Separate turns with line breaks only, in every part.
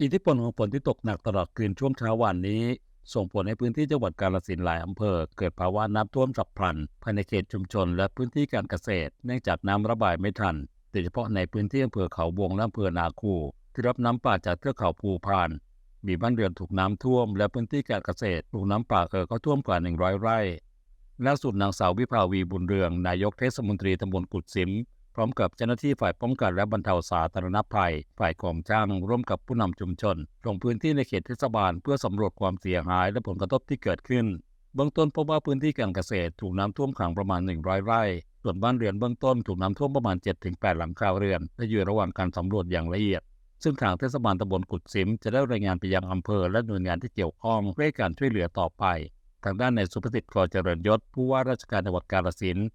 อิทธิพลของฝนที่ตกหนักตลอดคืนช่วงเช้าวันนี้ ส่งผลให้พื้นที่จังหวัดกาฬสินธุ์หลายอำเภอ เกิดภาวะน้ำท่วมฉับพลัน ภายในเขตชุมชนและพื้นที่การเกษตร เนื่องจากน้ำระบายไม่ทันโดยเฉพาะในพื้นที่อำเภอเขาวงและอำเภอนาคูที่รับน้ำป่าจากเทือกเขาภูพานมีบ้านเรือนถูกน้ำท่วม และพื้นที่การเกษตรถูกน้ำป่าเอ่อเข้าท่วมกว่า 100 ไร่ล่าสุดนางสาววิภาวีบุญเรือง นายกเทศมนตรีตำบลกุดสิม พร้อมกับเจ้าหน้าที่ฝ่ายป้องกันและบรรเทาสาธารณภัย ฝ่ายกองจ้างร่วมกับผู้นำชุมชน ลงพื้นที่ในเขตเทศบาลเพื่อสำรวจความเสียหายและผลกระทบที่เกิดขึ้น เบื้องต้นพบว่าพื้นที่การเกษตรถูกน้ำท่วมขังประมาณ 100 ไร่ ส่วนบ้านเรือนเบื้องต้นถูกน้ำท่วมประมาณ 7-8 หลังคาเรือน และอยู่ระหว่างการสำรวจอย่างละเอียดซึ่งทางเทศบาลตำบลกุดสิมจะได้รายงานไปยังอำเภอและหน่วยงานที่เกี่ยวข้องเพื่อการช่วยเหลือต่อไป ทางด้านในายสุภสิทธิ์กรเจริญยศผู้ว่าราชการจังหวัดกาฬสินธุ์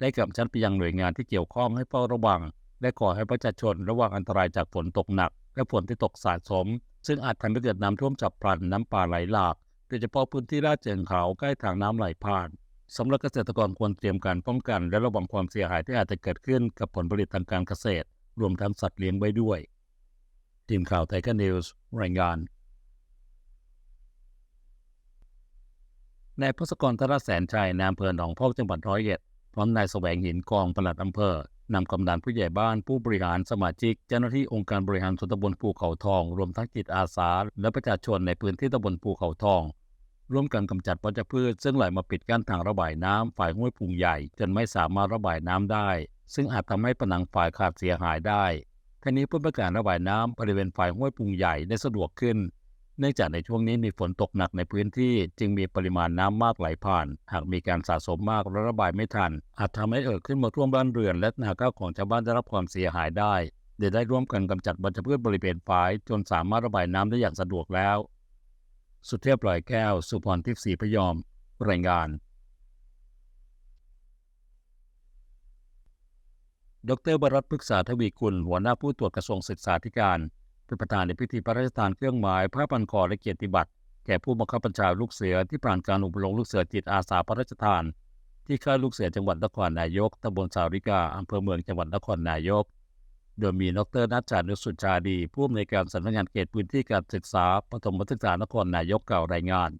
ได้กำชับไปยังหน่วยงานที่เกี่ยวข้องให้เฝ้าระวัง และขอให้ประชาชนระวังอันตรายจากฝนตกหนัก และฝนที่ตกสะสม ซึ่งอาจทำให้เกิดน้ำท่วมฉับพลันน้ำป่าไหลหลากโดยเฉพาะพื้นที่ลาดเชิงเขาใกล้ทางน้ำไหลผ่านสำหรับเกษตรกรควรเตรียมการป้องกัน และระวังความเสียหายที่อาจจะเกิดขึ้นกับผลผลิตทางการเกษตร รวมทั้งสัตว์เลี้ยงไว้ด้วย ทีมข่าวไทยกันนิวส์รายงานนายพศกรธนแสนชัยนายอำเภอหนองพอกจังหวัดร้อยเอ็ด พร้อมนายแสวงหินกองปลัดอำเภอนำกำนันผู้ใหญ่บ้านผู้บริหารสมาชิก เจ้าหน้าที่องค์การบริหารส่วนตำบลภูเขาทอง รวมทั้งจิตอาสา และประชาชนในพื้นที่ตำบลภูเขาทอง ร่วมกันกำจัดวัชพืช ซึ่งไหลมาปิดกั้นทางระบายน้ำฝ่ายห้วยพุงใหญ่ จนไม่สามารถระบายน้ำได้ ซึ่งอาจทำให้ผนังฝ่ายขาดเสียหายได้ทั้งนี้เพื่อประการระบายน้ำบริเวณฝ่ายห้วยพุงใหญ่ได้สะดวกขึ้น เนื่องจากในช่วงนี้มีฝนตกหนักในพื้นที่จึงมีปริมาณน้ำมากไหลผ่าน หากมีการสะสมมากและระบายไม่ทัน อาจทำให้เอ่อขึ้นมาท่วมบ้านเรือน และนาข้าวของชาวบ้านได้รับความเสียหายได้โดยได้ร่วมกันกำจัดวัชพืชบริเวณฝายจนสามารถระบายน้ำได้อย่างสะดวกแล้ว สุเทพปล่อยแก้ว สุพรทิพย์ศรีพยอม รายงาน ดรบรัตพฤกษาทวีกุล หัวหน้าผู้ตรวจกระทรวงศึกษาธิการ เป็นประธานในพิธีพระราชทานเครื่องหมายผ้าพันคอและเกียรติบัตรแก่ผู้บังคับบัญชาลูกเสือที่ผ่านการอบรมลูกเสือจิตอาสาพระราชทาน ที่ค่ายลูกเสือจังหวัดนครนายกตำบลสาวริกาอำเภอเมืองจังหวัดนครนายก โดยมีดรนัชชานุสุชาดีผู้อำนวยการสำนักงานเขตพื้นที่การศึกษาปฐมศึกษานครนายกกล่าวรายงาน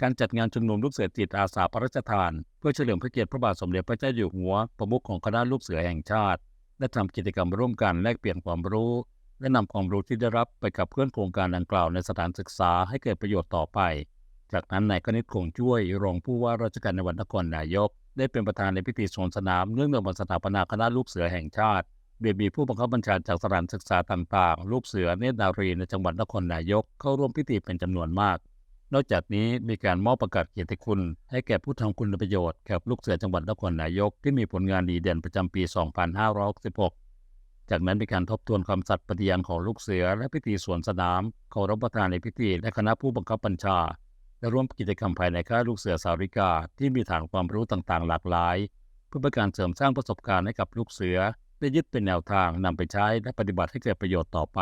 การจัดงานชุมนุมลูกเสือจิตอาสาพระราชทาน เพื่อเฉลิมพระเกียรติพระบาทสมเด็จพระเจ้าอยู่หัวประมุขของคณะลูกเสือแห่งชาติได้ทำกิจกรรมร่วมกันแลกเปลี่ยนความรู้ และนำความรู้ที่ได้รับไปกับเพื่อนโครงการดังกล่าวในสถานศึกษาให้เกิดประโยชน์ต่อไป จากนั้นนายกนิษฐ์คงช่วยรองผู้ว่าราชการจังหวัดนครนายก ได้เป็นประธานในพิธีสวนสนามเนื่องในวันสถาปนาคณะลูกเสือแห่งชาติโดยมีผู้บังคับบัญชาจากสถานศึกษาต่างๆ ลูกเสือเนตรนารีในจังหวัดนครนายกเข้าร่วมพิธีเป็นจำนวนมาก นอกจากนี้มีการมอบประกาศเกียรติคุณ ให้แก่ผู้ทำคุณประโยชน์แก่ลูกเสือจังหวัดนครนายกที่มีผลงานดีเด่นประจำปี 2566 จากนั้นมีการทบทวนคำสัตย์ปฏิญาณของลูกเสือ และพิธีสวนสนามเคารพประธานในพิธีและคณะผู้บังคับบัญชา และร่วมกิจกรรมภายในค่ายลูกเสือสาริกา ที่มีฐานความรู้ต่างๆ หลากหลาย เพื่อเป็นการเสริมสร้างประสบการณ์ให้กับลูกเสือ ได้ยึดเป็นแนวทางนำไปใช้และปฏิบัติให้เกิดประโยชน์ต่อไป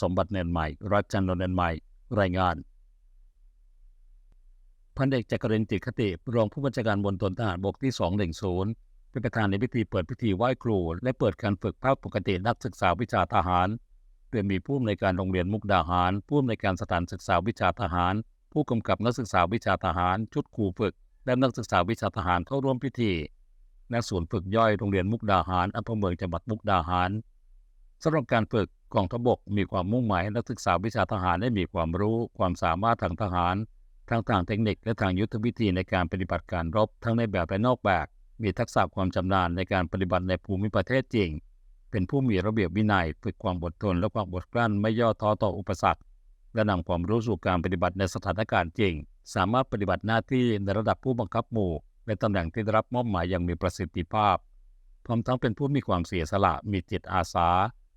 สมบัติเนนใหม่ รัชจันทร์นนเนนใหม่ รายงานพันเอกจักรินทร์จิตคติรองผู้บัญชาการบนตนทหารบกที่ 210 เป็นประธานในพิธีเปิดพิธีไหว้ครู และเปิดการฝึกภาคปกตินักศึกษาวิชาทหารโดยมีผู้อำนวยการโรงเรียนมุกดาหาร ผู้อำนวยการสถานศึกษาวิชาทหาร ผู้กำกับนักศึกษาวิชาทหาร ชุดครูฝึก และนักศึกษาวิชาทหารเข้าร่วมพิธีณศูนย์ฝึกย่อยโรงเรียนมุกดาหารอำเภอเมืองจังหวัดมุกดาหารสำหรับการฝึกกองทพบกมีความมุ่งหมายให้นักศึกษาวิชาทหารได้มีความรู้ ความสามารถทางทหารทั้งทางเทคนิคและทางยุทธวิธีในการปฏิบัติการรบทั้งในแบบและนอกแบบ มีทักษะความชำนาญในการปฏิบัติในภูมิประเทศจริง เป็นผู้มีระเบียบวินัย ฝึกความอดทนและความอดกลั้นไม่ย่อท้อต่ออุปสรรค และนำความรู้สู่การปฏิบัติในสถานการณ์จริง สามารถปฏิบัติหน้าที่ในระดับผู้บังคับหมู่ในตำแหน่งที่ได้รับมอบหมายอย่างมีประสิทธิภาพ พร้อมทั้งเป็นผู้มีความเสียสละ มีจิตอาสา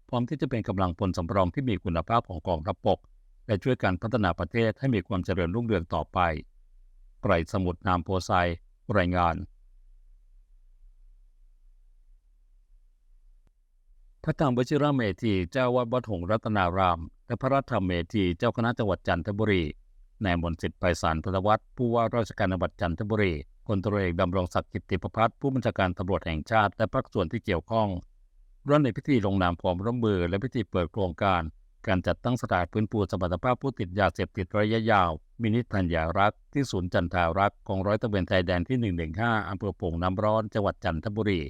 พร้อมที่จะเป็นกำลังพลสำรองที่มีคุณภาพของกองทัพบก และช่วยการพัฒนาประเทศให้มีความเจริญรุ่งเรืองต่อไปไกรสมุทรนามโพไซรายงาน พระธรรมวชิระเมธีเจ้าวัดวัดหงรัตนาราม และพระราชธรรมเมธีเจ้าคณะจังหวัดจันทบุรีนายมนสิทธิ์ไพศาลพลวัฒน์ผู้ว่าราชการจังหวัดจันทบุรีพลตรเอกดำรงศักดิ์กิตติประพัฒน์ผู้บัญชาการตำรวจแห่งชาติและภาคส่วนที่เกี่ยวข้องร่วมในพิธีลงนามความร่วมมือและพิธีเปิดโครงการ การจัดตั้งสถานฟื้นฟูสมรรถภาพผู้ติดยาเสพติดระยะยาว มินิธัญญารักษ์ที่ศูนย์จันทารักษ์กองร้อยตะเวนชายแดนที่ 115อำเภอโป่งน้ำร้อนจังหวัดจันทบุรี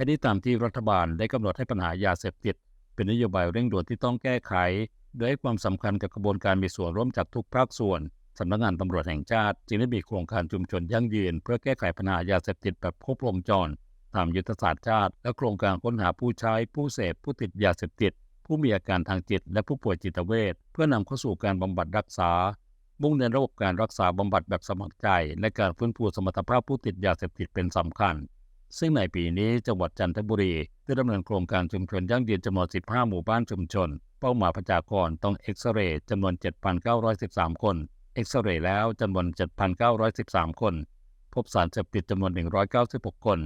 อันนี้ตามที่รัฐบาลได้กำหนดให้ปัญหายาเสพติด เป็นนโยบายเร่งด่วนที่ต้องแก้ไข โดยให้ความสำคัญกับกระบวนการมีส่วนร่วมจากทุกภาคส่วนสำนักงานตำรวจแห่งชาติจึงได้มีโครงการชุมชนยั่งยืน เพื่อแก้ไขปัญหายาเสพติดแบบครบวงจรตามยุทธศาสตร์ชาติ และโครงการค้นหาผู้ใช้ ผู้เสพผู้ติดยาเสพติด ผู้มีอาการทางจิต และผู้ป่วยจิตเวชเพื่อนำเข้าสู่การบำบัดรักษา มุ่งเน้นระบบการรักษาบำบัดแบบสมัครใจ และการฟื้นฟูสมรรถภาพผู้ติดยาเสพติดเป็นสำคัญ ซึ่งในปีนี้จังหวัดจันทบุรีได้ดำเนินโครงการชุมชนยั่งยืนจำนวน 15 หมู่บ้านชุมชน เป้าหมายประชากรต้องเอ็กซเรย์จำนวน 7,913 คน เอ็กซเรย์แล้วจำนวน 7,913 คน พบสารเสพติดจำนวน 196 คน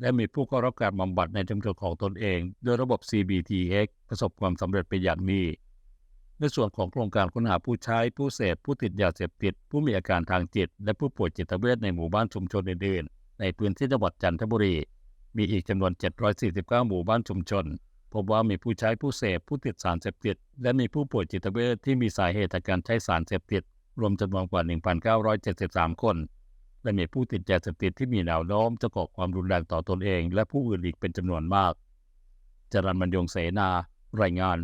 และมีผู้เข้ารับการบำบัดในชุมชนของตนเอง โดยระบบ CBTX ประสบความสำเร็จเป็นอย่างดีในส่วนของโครงการค้นหาผู้ใช้ผู้เสพผู้ติดยาเสพติด ผู้มีอาการทางจิต และผู้ป่วยจิตเวชในหมู่บ้านชุมชนอื่นๆ ในพื้นที่จังหวัดจันทบุรี มีอีกจำนวน 749 หมู่บ้านชุมชน พบว่ามีผู้ใช้ผู้เสพผู้ติดสารเสพติด และมีผู้ป่วยจิตเวชที่มีสาเหตุจากการใช้สารเสพติด รวมจำนวนกว่า 1,973 คน และมีผู้ติดยาเสพติดที่มีแนวโน้มจะก่อความรุนแรงต่อตนเอง และผู้อื่นอีกเป็นจำนวนมากจรันมันยงเสนารายงาน